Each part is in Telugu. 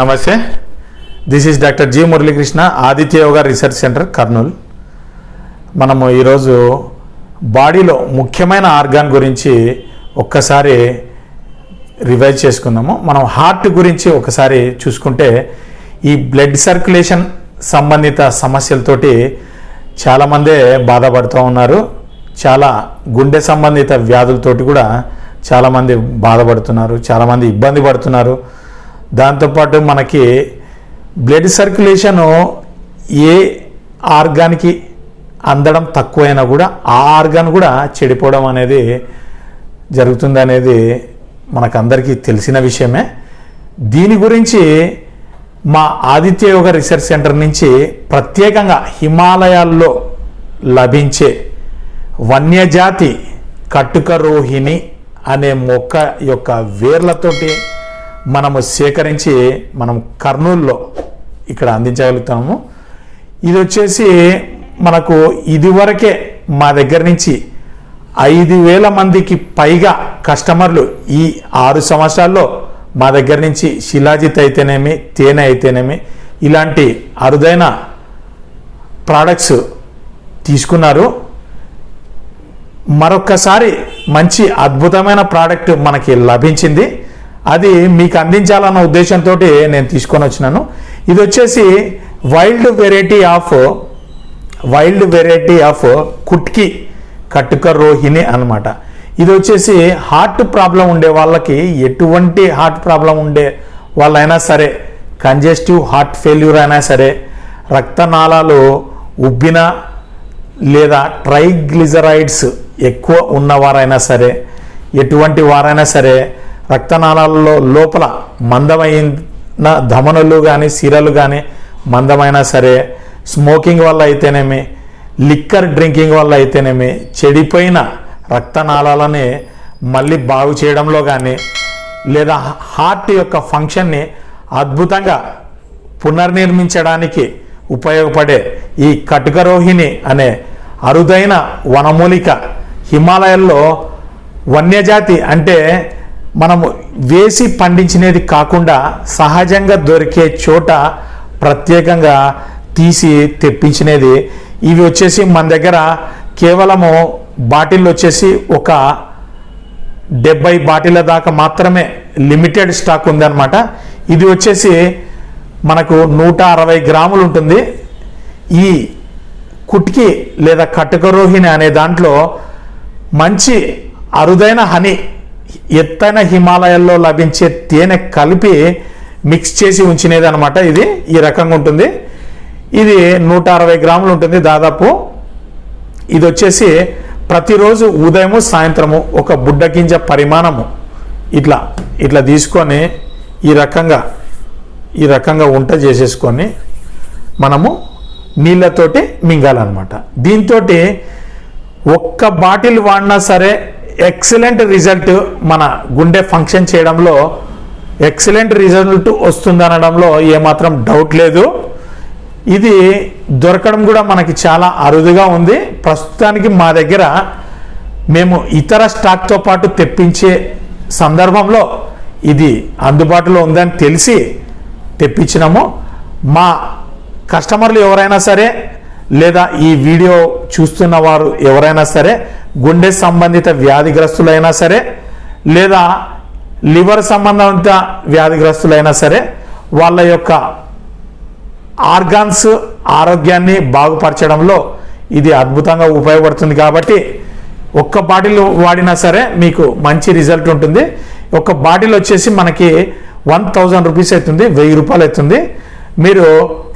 Namaste. This is doctor G Muralikrishna Aditya yoga research centre Kurnool మనము ఈరోజు బాడీలో ముఖ్యమైన ఆర్గాన్ గురించి ఒక్కసారి రివైజ్ చేసుకుందాము. మనం హార్ట్ గురించి ఒకసారి చూసుకుంటే ఈ బ్లడ్ సర్క్యులేషన్ సంబంధిత సమస్యలతోటి చాలామందే బాధపడుతూ ఉన్నారు. చాలా గుండె సంబంధిత వ్యాధులతోటి కూడా చాలామంది బాధపడుతున్నారు. చాలామంది ఇబ్బంది పడుతున్నారు. దాంతోపాటు మనకి బ్లడ్ సర్క్యులేషను ఏ ఆర్గాన్కి అందడం తక్కువైనా కూడా ఆ ఆర్గాన్ కూడా చెడిపోవడం అనేది జరుగుతుంది అనేది మనకందరికీ తెలిసిన విషయమే. దీని గురించి మా ఆదిత్య యోగ రీసెర్చ్ సెంటర్ నుంచి ప్రత్యేకంగా హిమాలయాల్లో లభించే వన్యజాతి కట్టుక రోహిణి అనే మొక్క యొక్క వేర్లతోటి మనము సేకరించి మనం కర్నూలులో ఇక్కడ అందించగలుగుతాము. ఇది వచ్చేసి మనకు ఇదివరకే మా దగ్గర నుంచి ఐదు వేల మందికి పైగా కస్టమర్లు ఈ ఆరు సంవత్సరాల్లో మా దగ్గర నుంచి శిలాజిత్ అయితేనేమి తేనె అయితేనేమి ఇలాంటి అరుదైన ప్రోడక్ట్స్ తీసుకున్నారు. మరొక్కసారి మంచి అద్భుతమైన ప్రోడక్ట్ మనకి లభించింది. అది మీకు అందించాలన్న ఉద్దేశంతో నేను తీసుకొని వచ్చినాను. ఇది వచ్చేసి wild variety of wild variety of kutki కట్టుక రోహిణి అనమాట ఇది వచ్చేసి హార్ట్ ప్రాబ్లం ఉండే వాళ్ళకి ఎటువంటి హార్ట్ ప్రాబ్లం ఉండే వాళ్ళైనా సరే కంజెస్టివ్ హార్ట్ ఫెయిల్యూర్ అయినా సరే రక్తనాళాలు ఉబ్బిన లేదా ట్రైగ్లిజరైడ్స్ ఎక్కువ ఉన్నవారైనా సరే ఎటువంటి వారైనా సరే రక్తనాళాలలో లోపల మందమైన ధమనులు కానీ సిరలు కానీ మందమైనా సరే స్మోకింగ్ వల్ల అయితేనేమి లిక్కర్ డ్రింకింగ్ వల్ల అయితేనేమి చెడిపోయిన రక్తనాళాలని మళ్ళీ బాగు చేయడంలో కానీ లేదా హార్ట్ యొక్క ఫంక్షన్ని అద్భుతంగా పునర్నిర్మించడానికి ఉపయోగపడే ఈ కటుకరోహిణి అనే అరుదైన వనమూలిక హిమాలయాల్లో వన్యజాతి అంటే మనము వేసి పండించినది కాకుండా సహజంగా దొరికే చోట ప్రత్యేకంగా తీసి తెప్పించినది. ఇవి వచ్చేసి మన దగ్గర కేవలము బాటిల్ వచ్చేసి ఒక డెబ్బై బాటిల దాకా మాత్రమే లిమిటెడ్ స్టాక్ ఉందన్నమాట. ఇది వచ్చేసి మనకు నూట అరవై గ్రాములు ఉంటుంది. ఈ కుట్కి లేదా కటకరోహిణి అనే దాంట్లో మంచి అరుదైన హనీ ఎత్తైన హిమాలయాల్లో లభించే తేనె కలిపి మిక్స్ చేసి ఉంచినది అనమాట ఇది ఈ రకంగా ఉంటుంది. ఇది నూట అరవై గ్రాములు ఉంటుంది దాదాపు. ఇది వచ్చేసి ప్రతిరోజు ఉదయము సాయంత్రము ఒక బుడ్డ గింజ పరిమాణము. ఇట్లా ఇట్లా తీసుకొని ఈ రకంగా ఈ రకంగా వంట చేసేసుకొని మనము నీళ్ళతోటి మింగాలన్నమాట. దీంతో ఒక్క బాటిల్ వాడినా సరే ఎక్సలెంట్ రిజల్ట్ మన గుండె ఫంక్షన్ చేయడంలో ఎక్సలెంట్ రిజల్ట్ వస్తుంది అనడంలో ఏమాత్రం డౌట్ లేదు. ఇది దొరకడం కూడా మనకి చాలా అరుదుగా ఉంది. ప్రస్తుతానికి మా దగ్గర మేము ఇతర స్టాక్తో పాటు తెప్పించే సందర్భంలో ఇది అందుబాటులో ఉందని తెలిసి తెప్పించినాము. మా కస్టమర్లు ఎవరైనా సరే లేదా ఈ వీడియో చూస్తున్న వారు ఎవరైనా సరే గుండె సంబంధిత వ్యాధిగ్రస్తులైనా సరే లేదా లివర్ సంబంధిత వ్యాధిగ్రస్తులైనా సరే వాళ్ళ యొక్క ఆర్గాన్స్ ఆరోగ్యాన్ని బాగుపరచడంలో ఇది అద్భుతంగా ఉపయోగపడుతుంది కాబట్టి ఒక్క బాటిల్ వాడినా సరే మీకు మంచి రిజల్ట్ ఉంటుంది. ఒక బాటిల్ వచ్చేసి మనకి వన్ థౌజండ్ రూపీస్ అవుతుంది వెయ్యి రూపాయలు అవుతుంది. మీరు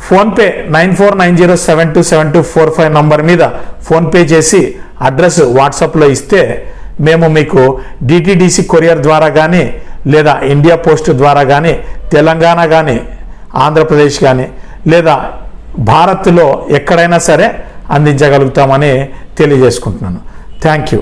PhonePe nine four nine zero seven two seven two four five number మీద ఫోన్పే చేసి అడ్రస్ వాట్సాప్లో ఇస్తే మేము మీకు డిటిడిసి కొరియర్ ద్వారా కానీ లేదా ఇండియా పోస్ట్ ద్వారా కానీ తెలంగాణ కానీ ఆంధ్రప్రదేశ్ కానీ లేదా భారత్లో ఎక్కడైనా సరే అందించగలుగుతామని తెలియజేసుకుంటున్నాను. Thank you